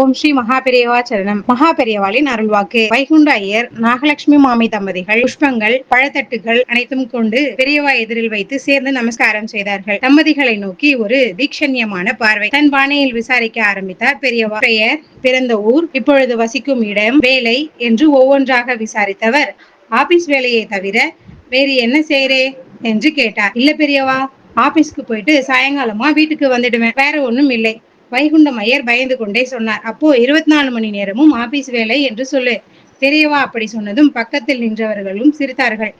ஓம் ஸ்ரீ மகாபெரியவா சரணம். மகாபெரியவாளின் அருள்வாக்கு. வைகுண்ட ஐயர் நாகலட்சுமி மாமி தம்பதிகள் புஷ்பங்கள் பழத்தட்டுகள் அனைத்தும் கொண்டு பெரியவா எதிரில் வைத்து சேர்ந்து நமஸ்காரம் செய்தார்கள். தம்பதிகளை நோக்கி ஒரு தீட்சண்யமான பார்வை. தன் பாணியில் விசாரிக்க ஆரம்பித்தார். பெரியவா பெயர் பிறந்த ஊர் இப்பொழுது வசிக்கும் இடம் வேலை என்று ஒவ்வொன்றாக விசாரித்தவர். ஆபீஸ் வேலையை தவிர வேறு என்ன செய்யறே என்று கேட்டார். இல்ல பெரியவா ஆபீஸ்க்கு போயிட்டு சாயங்காலமா வீட்டுக்கு வந்துடுவேன். வேற ஒண்ணும் இல்லை. வைகுண்டம் ஐயர் பயந்து கொண்டே சொன்னார். அப்போ இருபத்தி நாலு மணி நேரமும் ஆபீஸ் வேலை என்று சொல்லு. தெரியவா? அப்படி சொன்னதும் பக்கத்தில் நின்றவர்களும் சிரித்தார்கள்.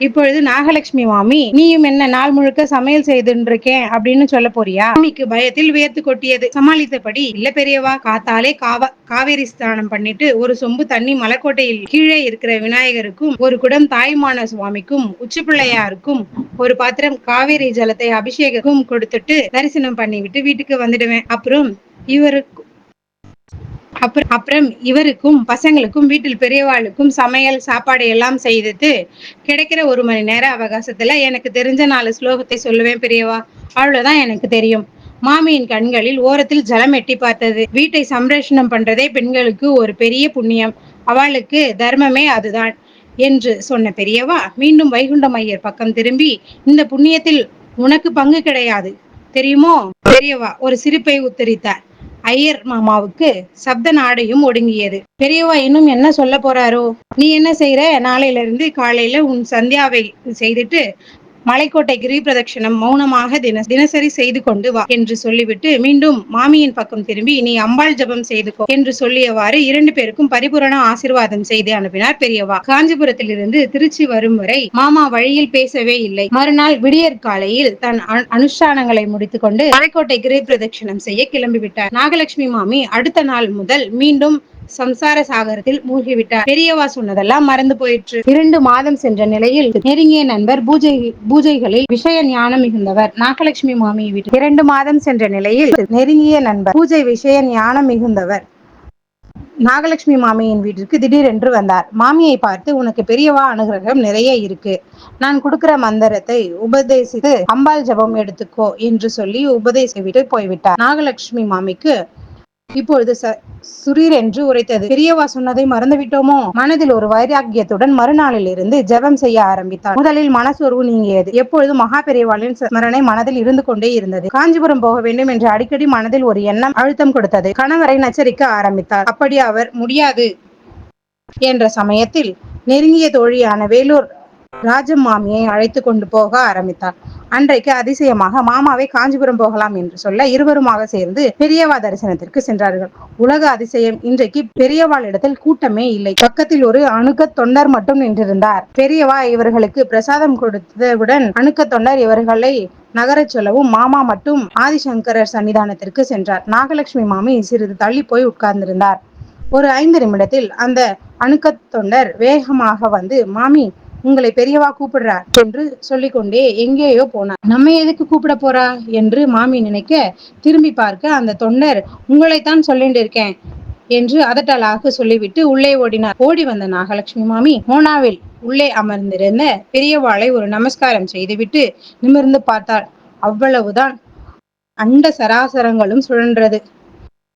இப்பொழுது நாகலட்சுமி மாமி நீயும் என்ன நாள் முழுக்க சமையல் செய்துன்னு இருக்கேன் அப்படின்னு சொல்ல போறியா? மாமிக்கு பயத்தில் வியர்த்து கொட்டியது. சமாளித்தபடி இல்ல பெரியவா காத்தாலே காவா காவேரி ஸ்நானம் பண்ணிட்டு ஒரு சொம்பு தண்ணி மலைக்கோட்டையில் கீழே இருக்கிற விநாயகருக்கும் ஒரு குடம் தாய்மான சுவாமிக்கும் உச்சி பிள்ளையாருக்கும் ஒரு பாத்திரம் காவேரி ஜலத்தை அபிஷேகம் கொடுத்துட்டு தரிசனம் பண்ணிவிட்டு வீட்டுக்கு வந்துடுவேன். அப்புறம் இவருக்கு அப்புறம் அப்புறம் இவருக்கும் பசங்களுக்கும் வீட்டில் பெரியவாளுக்கும் சமையல் சாப்பாடு எல்லாம் செய்துட்டு கிடைக்கிற ஒரு மணி நேர அவகாசத்துல எனக்கு தெரிஞ்ச நாலு ஸ்லோகத்தை சொல்லுவேன் பெரியவா. அவ்வளவுதான் எனக்கு தெரியும். மாமியின் கண்களில் ஓரத்தில் ஜலம் எட்டி பார்த்தது. வீட்டை சம்ரட்சணம் பண்றதே பெண்களுக்கு ஒரு பெரிய புண்ணியம். அவளுக்கு தர்மமே அதுதான் என்று சொன்ன பெரியவா மீண்டும் வைகுண்டம் ஐயர் பக்கம் திரும்பி இந்த புண்ணியத்தில் உனக்கு பங்கு கிடையாது. தெரியுமோ? பெரியவா ஒரு சிரிப்பை உத்தரித்தார். ஐயர் மாமாவுக்கு சப்த நாடையும் ஒடுங்கியது. பெரியவா இன்னும் என்ன சொல்ல போறாரோ? நீ என்ன செய்யற நாளையில இருந்து காலையில உன் சந்தியாவை செய்துட்டு மலைக்கோட்டை கிரி பிரதட்சணம் மௌனமாக தின தினசரி செய்து கொண்டு வா என்று சொல்லிவிட்டு மீண்டும் மாமியின் பக்கம் திரும்பி நீ அம்பாள் ஜபம் செய்துக்கோ என்று சொல்லியவாறு இரண்டு பேருக்கும் பரிபூரண ஆசிர்வாதம் செய்து அனுப்பினார் பெரியவா. காஞ்சிபுரத்திலிருந்து திருச்சி வரும் வரை மாமா வழியில் பேசவே இல்லை. மறுநாள் விடியற் காலையில் தன் அனுஷ்டானங்களை முடித்துக் கொண்டு மலைக்கோட்டை கிரி பிரதட்சணம் செய்ய கிளம்பிவிட்டார். நாகலட்சுமி மாமி அடுத்த நாள் முதல் மீண்டும் சம்சார சாகரத்தில் மூழ்கிவிட்டார். பெரியவா சொன்னதெல்லாம் மறந்து போயிற்று. இரண்டு மாதம் சென்ற நிலையில் நெருங்கிய நண்பர் பூஜை பூஜைகளில் விஷய ஞானம் மிகுந்தவர். நாகலட்சுமி மாமி வீட்டில் இரண்டு மாதம் சென்ற நிலையில் நெருங்கிய நண்பர் பூஜை விஷய ஞானம் மிகுந்தவர். நாகலட்சுமி மாமியின் வீட்டிற்கு திடீரென்று வந்தார். மாமியை பார்த்து உனக்கு பெரியவா அனுகிரகம் நிறைய இருக்கு. நான் கொடுக்கிற மந்திரத்தை உபதேசித்து அம்பாள் ஜபம் எடுத்துக்கோ என்று சொல்லி உபதேசி விட்டு போய்விட்டார். நாகலட்சுமி மாமிக்கு இப்பொழுது சுரீர் என்று உரைத்தது. பெரியவா சொன்னதை மறந்துவிட்டோமோ? மனதில் ஒரு வைராக்கியத்துடன் மறுநாளில் இருந்து ஜெபம் செய்ய ஆரம்பித்தார். முதலில் மனசோர்வு நீங்கியது. எப்பொழுது மகா பெரியவாளின் ஸ்மரணை மனதில் இருந்து கொண்டே இருந்தது. காஞ்சிபுரம் போக வேண்டும் என்று அடிக்கடி மனதில் ஒரு எண்ணம் அழுத்தம் கொடுத்தது. கணவரை நச்சரிக்க ஆரம்பித்தார். அப்படி அவர் முடியாது என்ற சமயத்தில் நெருங்கிய தோழியான வேலூர் ராஜமாமியை அழைத்து கொண்டு போக ஆரம்பித்தார் அன்றைக்கு அதிசயமாக மாமாவை காஞ்சிபுரம் போகலாம் என்று சொல்ல இருவருமாக சேர்ந்து பெரியவா தரிசனத்திற்கு சென்றார்கள். உலக அதிசயம். இன்றைக்கு பெரியவாள் இடத்தில் கூட்டமே இல்லை. பக்கத்தில் ஒரு அணுக்க தொண்டர் மட்டும் நின்றிருந்தார். பெரியவா இவர்களுக்கு பிரசாதம் கொடுத்தவுடன் அணுக்க தொண்டர் இவர்களை நகரச் சொல்லவும் மாமா மட்டும் ஆதிசங்கரர் சன்னிதானத்திற்கு சென்றார். நாகலட்சுமி மாமி சிறிது தள்ளி போய் உட்கார்ந்திருந்தார். ஒரு ஐந்து நிமிடத்தில் அந்த அணுக்க தொண்டர் வேகமாக வந்து மாமி உங்களை பெரியவா கூப்பிடுறார் என்று சொல்லிக்கொண்டே எங்கேயோ போனார். நம்ம எதுக்கு கூப்பிட போறா? என்று மாமி நினைக்க திரும்பி பார்க்க அந்த தொண்டர் உங்களைத்தான் சொல்லிட்டு இருக்கேன் என்று அதட்டலாக சொல்லிவிட்டு உள்ளே ஓடினார். ஓடி வந்த நாகலட்சுமி மாமி மோனாவில் உள்ளே அமர்ந்திருந்த பெரியவாளை ஒரு நமஸ்காரம் செய்துவிட்டு நிமிர்ந்து பார்த்தாள். அவ்வளவுதான். அண்ட சராசரங்களும் சுழன்றது.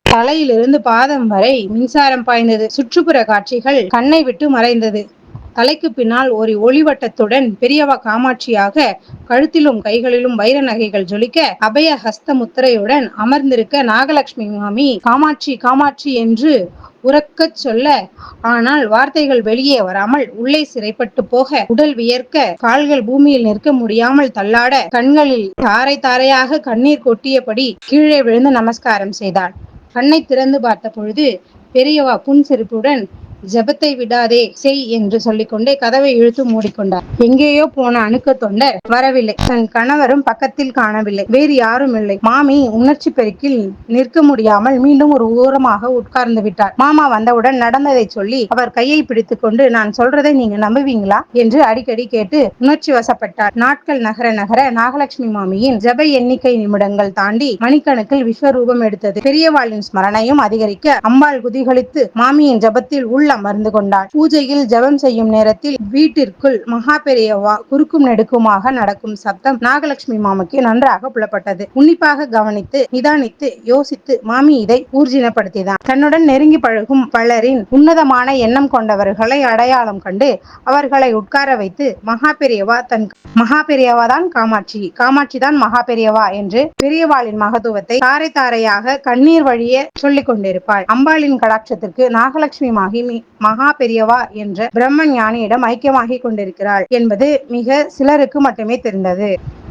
தலையிலிருந்து பாதம் வரை மின்சாரம் பாய்ந்தது. சுற்றுப்புற காட்சிகள் கண்ணை விட்டு மறைந்தது. தலைக்கு பின்னால் ஒரு ஒளிவட்டத்துடன் பெரியவா காமாட்சியாக கழுத்திலும் கைகளிலும் வைர நகைகள் ஜொலிக்க அபய ஹஸ்த முத்திரையுடன் அமர்ந்திருக்க நாகலட்சுமி மாமி காமாட்சி காமாட்சி என்று உறக்கச் சொல்ல ஆனால் வார்த்தைகள் வெளியே வராமல் உள்ளே சிறைப்பட்டு போக உடல் வியர்க்க கால்கள் பூமியில் நிற்க முடியாமல் தள்ளாட கண்களில் தாரை தாரையாக கண்ணீர் கொட்டியபடி கீழே விழுந்து நமஸ்காரம் செய்தாள். கண்ணை திறந்து பார்த்த பொழுது பெரியவா புன்சிரிப்புடன் ஜபத்தை விடாதே செய் என்று சொல்லிக்கொண்டே கதவை இழுத்து மூடிக்கொண்டார். எங்கேயோ போன அணுக்க தொண்டர் வரவில்லை. தன் கணவரும் பக்கத்தில் காணவில்லை. வேறு யாரும் இல்லை. மாமி உணர்ச்சி பெருக்கில் நிற்க முடியாமல் மீண்டும் ஒரு ஓரமாக உட்கார்ந்து விட்டார். மாமா வந்தவுடன் நடந்ததை சொல்லி அவர் கையை பிடித்துக் கொண்டு நான் சொல்றதை நீங்க நம்புவீங்களா? என்று அடிக்கடி கேட்டு உணர்ச்சி வசப்பட்டார். நாட்கள் நகர நகர நாகலட்சுமி மாமியின் ஜப எண்ணிக்கை நிமிடங்கள் தாண்டி மணிக்கணக்கில் விஸ்வரூபம் எடுத்தது. பெரியவாளின் ஸ்மரணையும் அதிகரிக்க அம்பாள் குதிகளித்து மாமியின் ஜபத்தில் உள்ள அமர்ந்து கொண்டாள் பூஜையில் ஜபம் செய்யும் நேரத்தில் வீட்டிற்குள் மகா பெரியவா குறுக்கும் நெடுக்குமாக நடக்கும் சப்தம் நாகலட்சுமி மாமிக்கு நன்றாக புலப்பட்டது. உன்னிப்பாக கவனித்து நிதானித்து யோசித்து மாமி இதை ஊர்ஜினப்படுத்தினார் தன்னுடன் நெருங்கி பழகும் பலரின் உன்னதமான எண்ணம் கொண்டவர்களை அடையாளம் கண்டு அவர்களை உட்கார வைத்து மகா பெரியவா தன் மகா பெரியவா தான் காமாட்சி காமாட்சி தான் மகா பெரியவா என்று பெரியவாளின் மகத்துவத்தை தாரை தாரையாக கண்ணீர் வழியே சொல்லிக் கொண்டிருப்பாள் அம்பாளின் கடாட்சத்திற்கு நாகலட்சுமி மாகிமி மகா பெரியவா என்ற பிரம்ம ஞானியிடம் ஐக்கியமாகிக் கொண்டிருக்கிறாள் என்பது மிக சிலருக்கு மட்டுமே தெரிந்தது.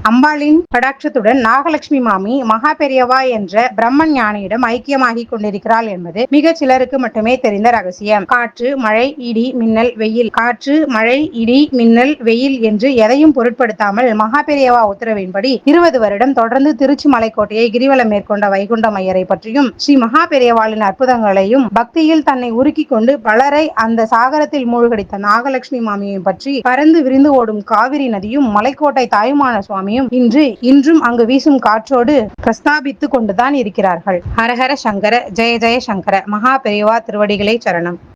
அம்பாளின் கடாட்சத்துடன் நாகலட்சுமி மாமி மகா பெரியவா என்ற பிரம்ம ஞானியிடம் ஐக்கியமாகி கொண்டிருக்கிறாள் என்பது மிக சிலருக்கு மட்டுமே தெரிந்த ரகசியம். காற்று மழை இடி மின்னல் வெயில். காற்று மழை இடி மின்னல் வெயில் என்று எதையும் பொருட்படுத்தாமல் மகா பெரியவா உத்தரவின்படி இருபது வருடம் தொடர்ந்து திருச்சி மலைக்கோட்டையை கிரிவலம் மேற்கொண்ட வைகுண்டம் ஐயரை பற்றியும் ஸ்ரீ மகா பெரியவாளின் அற்புதங்களையும் பக்தியில் தன்னை உருக்கி கொண்டு பலரை அந்த சாகரத்தில் மூழ்கடித்த நாகலட்சுமி மாமியையும் பற்றி பறந்து விரிந்து ஓடும் காவிரி நதியும் மலைக்கோட்டை தாயுமான சுவாமி சுவாமியும் இன்று இன்றும் அங்கு வீசும் காற்றோடு பிரஸ்தாபித்துக் கொண்டுதான் இருக்கிறார்கள். ஹரஹர சங்கர ஜெய ஜெய சங்கர மகா பெரியவா திருவடிகளை சரணம்.